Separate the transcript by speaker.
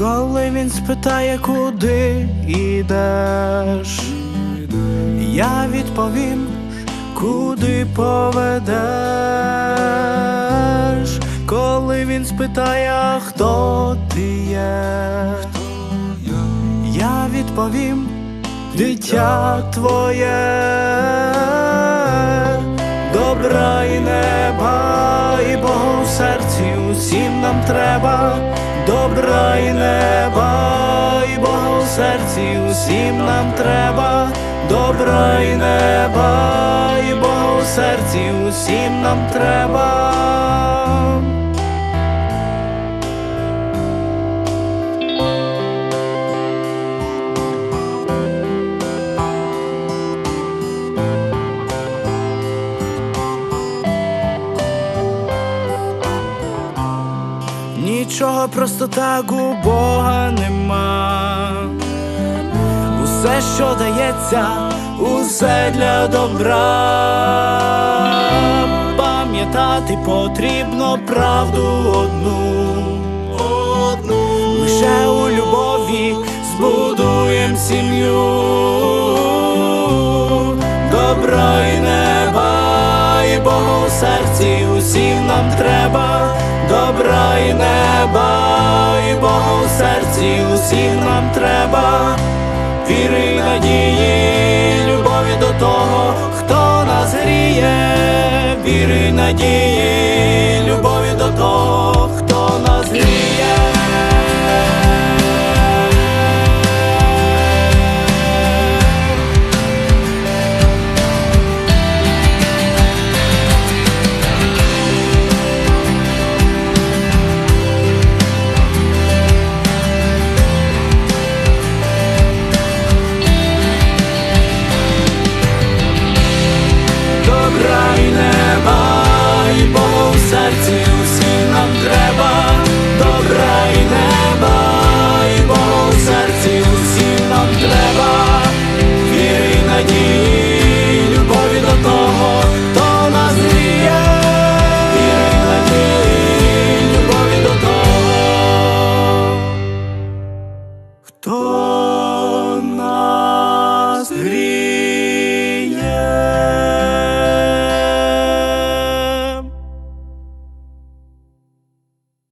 Speaker 1: Коли він спитає, куди ідеш, я відповім, куди поведеш. Він спитає, хто ти є, я відповім, дитя твоє, добра і неба, і Богу в серці усім нам треба, добра і неба, і Богу в серці усім нам треба, добра і неба, і Богу в серці усім нам треба. Нічого просто так у Бога нема. Усе, що дається, усе для добра. Пам'ятати потрібно правду одну. Серці усім нам треба. Добра і неба, і Бога у серці усім нам треба. Віри і надії, любові до того, хто нас гріє, віри і надії, то нас гріх.